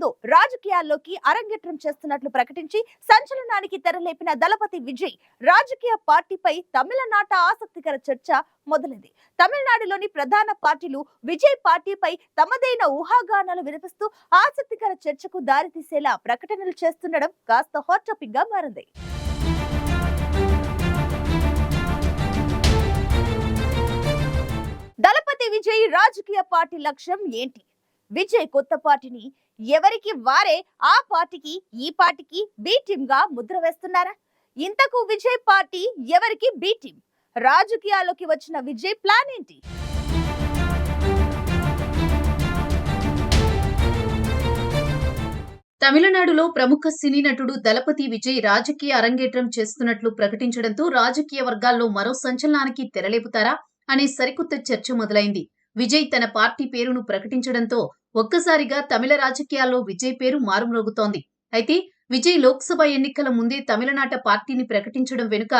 ముందు రాజకీయాల్లోకి అరంగేట్రం చేస్తున్నట్లు ప్రకటించి సంచలనానికి తెరలేపిన దళపతి విజయ్ రాజకీయ పార్టీపై తమిళనాట ఆసక్తికర చర్చ మొదలైంది. తమిళనాడులోని ప్రధాన పార్టీలు విజయ్ పార్టీపై తమదైన ఊహాగానాలు వినిపిస్తూ ఆసక్తికర చర్చకు దారితీసేలా ప్రకటనలు చేస్తుండడం కాస్త హాట్ టాపిక్గా మారింది. దళపతి విజయ్ రాజకీయ పార్టీ లక్ష్యం ఏంటి? విజయ్ కొత్త పార్టీని ఎవరికి వారే ఆ పార్టీకి ఈ పార్టీకి బి టీమ్గా ముద్ర వేస్తున్నారా? ఇంతకు విజయ్ పార్టీ ఎవరికి బి టీమ్? రాజకీయాల్లోకి వచ్చిన విజయ్ ప్లాన్ ఏంటి? తమిళనాడులో ప్రముఖ సినీ నటుడు దళపతి విజయ్ రాజకీయ అరంగేట్రం చేస్తున్నట్లు ప్రకటించడంతో రాజకీయ వర్గాల్లో మరో సంచలనానికి తెరలేపుతారా అనే సరికొత్త చర్చ మొదలైంది. విజయ్ తన పార్టీ పేరును ప్రకటించడంతో ఒక్కసారిగా తమిళ రాజకీయాల్లో విజయ్ పేరు మారుమ్రోగుతోంది. అయితే విజయ్ లోక్సభ ఎన్నికల ముందే తమిళనాట పార్టీని ప్రకటించడం వెనుక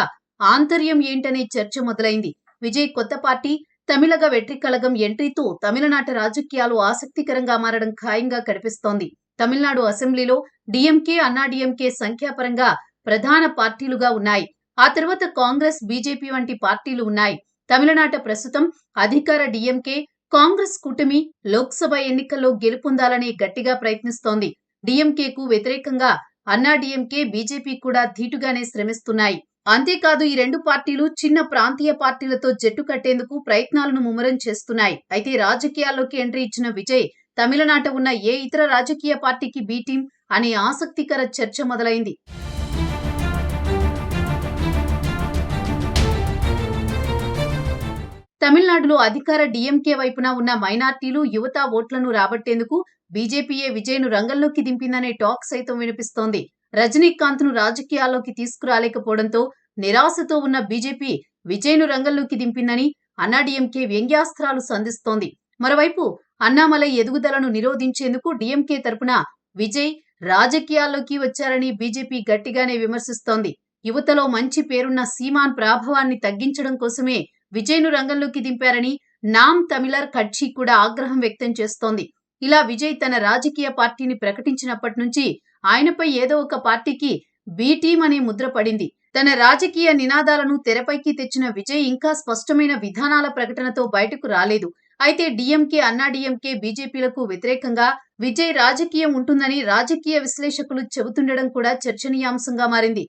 ఆంతర్యం ఏంటనే చర్చ మొదలైంది. విజయ్ కొత్త పార్టీ తమిళగ వెట్రికలగం ఎంట్రీతో తమిళనాట రాజకీయాలు ఆసక్తికరంగా మారడం ఖాయంగా కనిపిస్తోంది. తమిళనాడు అసెంబ్లీలో డిఎంకే అన్నాడీఎంకే సంఖ్యాపరంగా ప్రధాన పార్టీలుగా ఉన్నాయి. ఆ తర్వాత కాంగ్రెస్ బీజేపీ వంటి పార్టీలు ఉన్నాయి. తమిళనాట ప్రస్తుతం అధికార డిఎంకే కాంగ్రెస్ కూటమి లోక్సభ ఎన్నికల్లో గెలుపొందాలని గట్టిగా ప్రయత్నిస్తోంది. డిఎంకేకు వ్యతిరేకంగా అన్నాడీఎంకే బీజేపీ కూడా ధీటుగానే శ్రమిస్తున్నాయి. అంతేకాదు ఈ రెండు పార్టీలు చిన్న ప్రాంతీయ పార్టీలతో జట్టు కట్టేందుకు ప్రయత్నాలను ముమ్మరం చేస్తున్నాయి. అయితే రాజకీయాల్లోకి ఎంట్రీ ఇచ్చిన విజయ్ తమిళనాట ఉన్న ఏ ఇతర రాజకీయ పార్టీకి బీటీం అనే ఆసక్తికర చర్చ మొదలైంది. తమిళనాడులో అధికార డీఎంకే వైపున ఉన్న మైనార్టీలు యువత ఓట్లను రాబట్టేందుకు బీజేపీయే విజయ్ను రంగంలోకి దింపిందనే టాక్ సైతం వినిపిస్తోంది. రజనీకాంత్ను రాజకీయాల్లోకి తీసుకురాలేకపోవడంతో నిరాశతో ఉన్న బీజేపీ విజయ్ను రంగంలోకి దింపిందని అన్నాడీఎంకే వ్యంగ్యాస్త్రాలు సంధిస్తోంది. మరోవైపు అన్నామలై ఎదుగుదలను నిరోధించేందుకు డీఎంకే తరపున విజయ్ రాజకీయాల్లోకి వచ్చారని బీజేపీ గట్టిగానే విమర్శిస్తోంది. యువతలో మంచి పేరున్న సీమాన్ ప్రాభవాన్ని తగ్గించడం కోసమే విజయ్ను రంగంలోకి దింపారని నామ్ తమిళర్ కడ్చి కూడా ఆగ్రహం వ్యక్తం చేస్తోంది. ఇలా విజయ్ తన రాజకీయ పార్టీని ప్రకటించినప్పటి నుంచి ఆయనపై ఏదో ఒక పార్టీకి బీ టీం అనే ముద్ర పడింది. తన రాజకీయ నినాదాలను తెరపైకి తెచ్చిన విజయ్ ఇంకా స్పష్టమైన విధానాల ప్రకటనతో బయటకు రాలేదు. అయితే డిఎంకే అన్నా డిఎంకే బీజేపీలకు వ్యతిరేకంగా విజయ్ రాజకీయం ఉంటుందని రాజకీయ విశ్లేషకులు చెబుతుండడం కూడా చర్చనీయాంశంగా మారింది.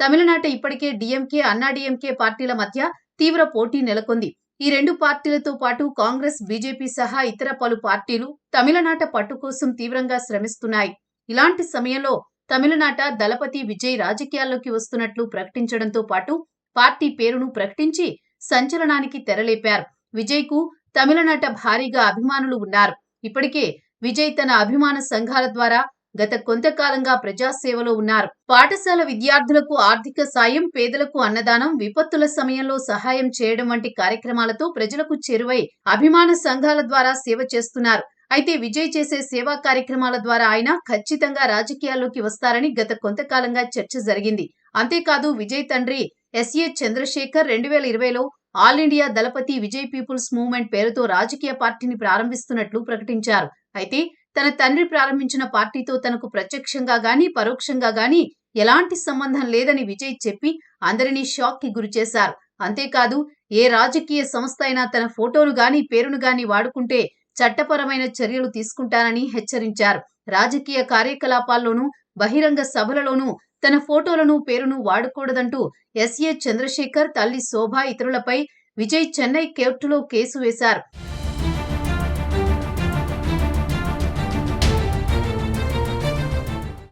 తమిళనాట ఇప్పటికే డిఎంకే అన్నాడీఎంకే పార్టీల మధ్య తీవ్ర పోటీ నెలకొంది. ఈ రెండు పార్టీలతో పాటు కాంగ్రెస్ బీజేపీ సహా ఇతర పలు పార్టీలు తమిళనాట పట్టు కోసం తీవ్రంగా శ్రమిస్తున్నాయి. ఇలాంటి సమయంలో తమిళనాట దళపతి విజయ్ రాజకీయాల్లోకి వస్తున్నట్లు ప్రకటించడంతో పాటు పార్టీ పేరును ప్రకటించి సంచలనానికి తెరలేపారు. విజయ్కు తమిళనాట భారీగా అభిమానులు ఉన్నారు. ఇప్పటికే విజయ్ తన అభిమాన సంఘాల ద్వారా గత కొంతకాలంగా ప్రజాసేవలో ఉన్నారు. పాఠశాల విద్యార్థులకు ఆర్థిక సాయం పేదలకు అన్నదానం విపత్తుల సమయంలో సహాయం చేయడం వంటి కార్యక్రమాలతో ప్రజలకు చేరువై అభిమాన సంఘాల ద్వారా సేవ చేస్తున్నారు. అయితే విజయ్ చేసే సేవా కార్యక్రమాల ద్వారా ఆయన ఖచ్చితంగా రాజకీయాల్లోకి వస్తారని గత కొంతకాలంగా చర్చ జరిగింది. అంతేకాదు విజయ్ తండ్రి ఎస్ఏ చంద్రశేఖర్ రెండు వేల ఇరవైలో all India Thalapathy Vijay peoples movement పేరుతో రాజకీయ పార్టీని ప్రారంభిస్తున్నట్లు ప్రకటించారు. అయితే తన తండ్రి ప్రారంభించిన పార్టీతో తనకు ప్రత్యక్షంగా గాని పరోక్షంగా గాని ఎలాంటి సంబంధం లేదని విజయ్ చెప్పి అందరినీ షాక్కి గురిచేశారు అంతేకాదు ఏ రాజకీయ సంస్థ అయినా తన ఫోటోను గాని పేరును గాని వాడుకుంటే చట్టపరమైన చర్యలు తీసుకుంటానని హెచ్చరించారు. రాజకీయ కార్యకలాపాల్లోనూ బహిరంగ సభలలోనూ తన ఫోటోలను పేరును వాడకూడదంటూ ఎస్ఏ చంద్రశేఖర్ తల్లి శోభ ఇతరులపై విజయ్ చెన్నై కోర్టులో కేసు వేశారు.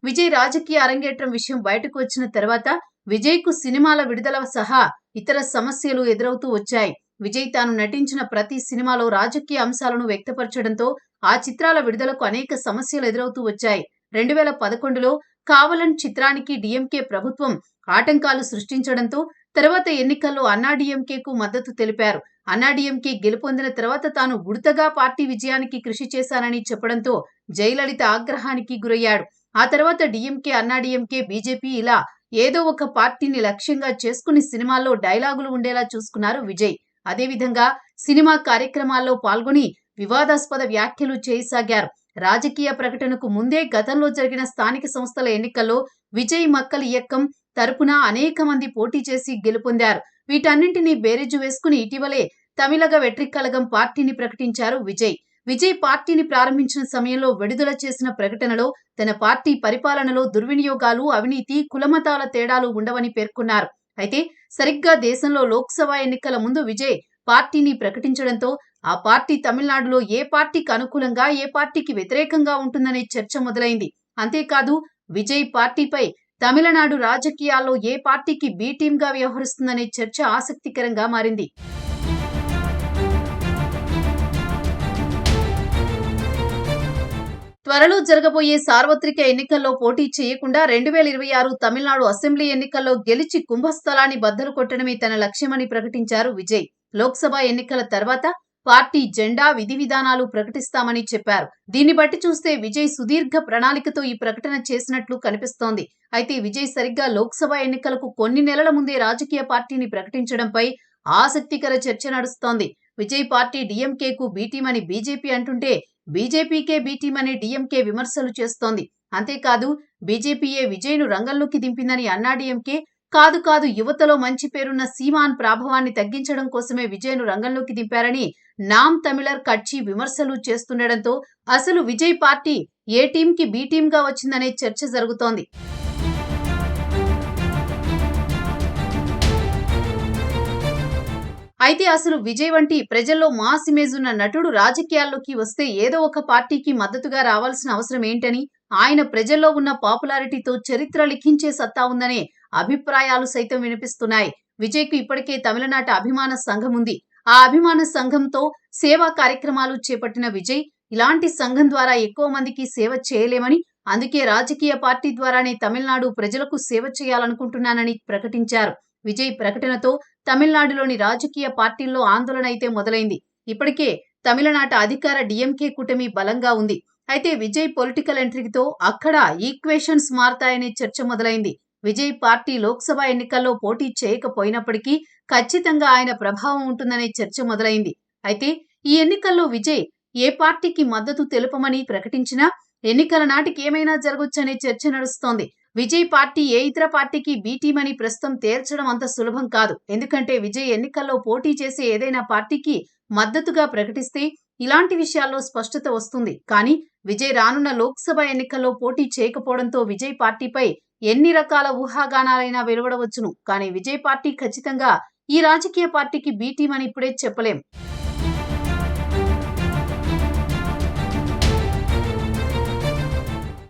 విజయ్ రాజకీయ అరంగేట్రం విషయం బయటకు వచ్చిన తర్వాత విజయ్కు సినిమాల విడుదల సహా ఇతర సమస్యలు ఎదురవుతూ వచ్చాయి. విజయ్ తాను నటించిన ప్రతి సినిమాలో రాజకీయ అంశాలను వ్యక్తపరచడంతో ఆ చిత్రాల విడుదలకు అనేక సమస్యలు ఎదురవుతూ వచ్చాయి. రెండు వేల పదకొండులో కావలన్ చిత్రానికి డిఎంకే ప్రభుత్వం ఆటంకాలు సృష్టించడంతో తర్వాత ఎన్నికల్లో అన్నాడీఎంకేకు మద్దతు తెలిపారు. అన్నాడీఎంకే గెలుపొందిన తర్వాత తాను ఉడతగా పార్టీ విజయానికి కృషి చేశానని చెప్పడంతో జయలలిత ఆగ్రహానికి గురయ్యాడు. ఆ తర్వాత డిఎంకే అన్నాడీఎంకే బీజేపీ ఇలా ఏదో ఒక పార్టీని లక్ష్యంగా చేసుకుని సినిమాల్లో డైలాగులు ఉండేలా చూసుకున్నారు విజయ్. అదేవిధంగా సినిమా కార్యక్రమాల్లో పాల్గొని వివాదాస్పద వ్యాఖ్యలు చేయసాగారు. రాజకీయ ప్రకటనకు ముందే గతంలో జరిగిన స్థానిక సంస్థల ఎన్నికల్లో విజయ్ మక్కల ఇయక్కం తరపున అనేక మంది పోటీ చేసి గెలుపొందారు. వీటన్నింటినీ బేరీజు వేసుకుని ఇటీవలే తమిళగ వెట్రికలగం పార్టీని ప్రకటించారు విజయ్. విజయ్ పార్టీని ప్రారంభించిన సమయంలో విడుదల చేసిన ప్రకటనలో తన పార్టీ పరిపాలనలో దుర్వినియోగాలు అవినీతి కులమతాల తేడాలు ఉండవని పేర్కొన్నారు. అయితే సరిగ్గా దేశంలో లోక్సభ ఎన్నికల ముందు విజయ్ పార్టీని ప్రకటించడంతో ఆ పార్టీ తమిళనాడులో ఏ పార్టీకి అనుకూలంగా ఏ పార్టీకి వ్యతిరేకంగా ఉంటుందనే చర్చ మొదలైంది. అంతేకాదు విజయ్ పార్టీపై తమిళనాడు రాజకీయాల్లో ఏ పార్టీకి బీ టీంగా వ్యవహరిస్తుందనే చర్చ ఆసక్తికరంగా మారింది. త్వరలో జరగబోయే సార్వత్రిక ఎన్నికల్లో పోటీ చేయకుండా రెండు వేల ఇరవై ఆరు తమిళనాడు అసెంబ్లీ ఎన్నికల్లో గెలిచి కుంభస్థలాన్ని బద్దలు కొట్టడమే తన లక్ష్యమని ప్రకటించారు విజయ్. లోక్సభ ఎన్నికల తర్వాత పార్టీ జెండా విధి విధానాలు ప్రకటిస్తామని చెప్పారు. దీన్ని బట్టి చూస్తే విజయ్ సుదీర్ఘ ప్రణాళికతో ఈ ప్రకటన చేసినట్లు కనిపిస్తోంది. అయితే విజయ్ సరిగ్గా లోక్సభ ఎన్నికలకు కొన్ని నెలల ముందే రాజకీయ పార్టీని ప్రకటించడంపై ఆసక్తికర చర్చ నడుస్తోంది. విజయ్ పార్టీ డిఎంకేకు బీటీమని బీజేపీ అంటుంటే బీజేపీకే బీటీమని డీఎంకే విమర్శలు చేస్తోంది. అంతేకాదు బీజేపీయే విజయ్ను రంగంలోకి దింపిందని అన్నాడీఎంకే కాదు కాదు యువతలో మంచి పేరున్న సీమాన్ ప్రాభవాన్ని తగ్గించడం కోసమే విజయ్ను రంగంలోకి దింపారని నామ్ తమిళర్ కడ్చి విమర్శలు చేస్తుండటంతో అసలు విజయ్ పార్టీ ఏ టీంకి బి టీంగా వచ్చిందనే చర్చ జరుగుతోంది. అయితే అసలు విజయ్ వంటి ప్రజల్లో మాస్ ఇమేజ్ ఉన్న నటుడు రాజకీయాల్లోకి వస్తే ఏదో ఒక పార్టీకి మద్దతుగా రావాల్సిన అవసరం ఏంటని ఆయన ప్రజల్లో ఉన్న పాపులారిటీతో చరిత్ర లిఖించే సత్తా ఉందనే అభిప్రాయాలు సైతం వినిపిస్తున్నాయి. విజయ్కు ఇప్పటికే తమిళనాట అభిమాన సంఘం ఉంది. ఆ అభిమాన సంఘంతో సేవా కార్యక్రమాలు చేపట్టిన విజయ్ ఇలాంటి సంఘం ద్వారా ఎక్కువ మందికి సేవ చేయలేమని అందుకే రాజకీయ పార్టీ ద్వారానే తమిళనాడు ప్రజలకు సేవ చేయాలనుకుంటున్నానని ప్రకటించారు. విజయ్ ప్రకటనతో తమిళనాడులోని రాజకీయ పార్టీల్లో ఆందోళన అయితే మొదలైంది. ఇప్పటికే తమిళనాట అధికార డిఎంకే కూటమి బలంగా ఉంది. అయితే విజయ్ పొలిటికల్ ఎంట్రీతో అక్కడ ఈక్వేషన్స్ మారతాయనే చర్చ మొదలైంది. విజయ్ పార్టీ లోక్సభ ఎన్నికల్లో పోటీ చేయకపోయినప్పటికీ ఖచ్చితంగా ఆయన ప్రభావం ఉంటుందనే చర్చ మొదలైంది. అయితే ఈ ఎన్నికల్లో విజయ్ ఏ పార్టీకి మద్దతు తెలుపమని ప్రకటించినా ఎన్నికల నాటికి ఏమైనా జరగొచ్చనే చర్చ నడుస్తోంది. విజయ్ పార్టీ ఏ ఇతర పార్టీకి బీటీమని ప్రస్తుతం తేల్చడం అంత సులభం కాదు. ఎందుకంటే విజయ్ ఎన్నికల్లో పోటీ చేసే ఏదైనా పార్టీకి మద్దతుగా ప్రకటిస్తే ఇలాంటి విషయాల్లో స్పష్టత వస్తుంది. కానీ విజయ్ రానున్న లోక్సభ ఎన్నికల్లో పోటీ చేయకపోవడంతో విజయ్ పార్టీపై ఎన్ని రకాల ఊహాగానాలైనా వెలువడవచ్చును. కానీ విజయ్ పార్టీ ఖచ్చితంగా ఈ రాజకీయ పార్టీకి బీటీమని ఇప్పుడే చెప్పలేం.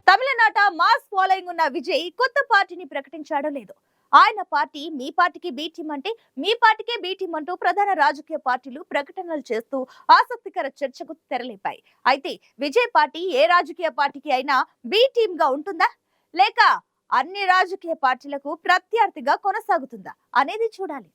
తమిళనాట మాస్ ఫాలోయింగ్ ఉన్న విజయ్ కొత్త పార్టీని ప్రకటించాడో లేదో. ఆయన పార్టీ మీ పార్టీకి బీ టీం అంటే మీ పార్టీకే బీ టీం అంటూ ప్రధాన రాజకీయ పార్టీలు ప్రకటనలు చేస్తూ ఆసక్తికర చర్చకు తెరలేపాయి. అయితే విజయ్ పార్టీ ఏ రాజకీయ పార్టీకి అయినా బీటీం గా ఉంటుందా? లేక అన్ని రాజకీయ పార్టీలకు ప్రత్యర్థిగా కొనసాగుతుందా అనేది చూడాలి.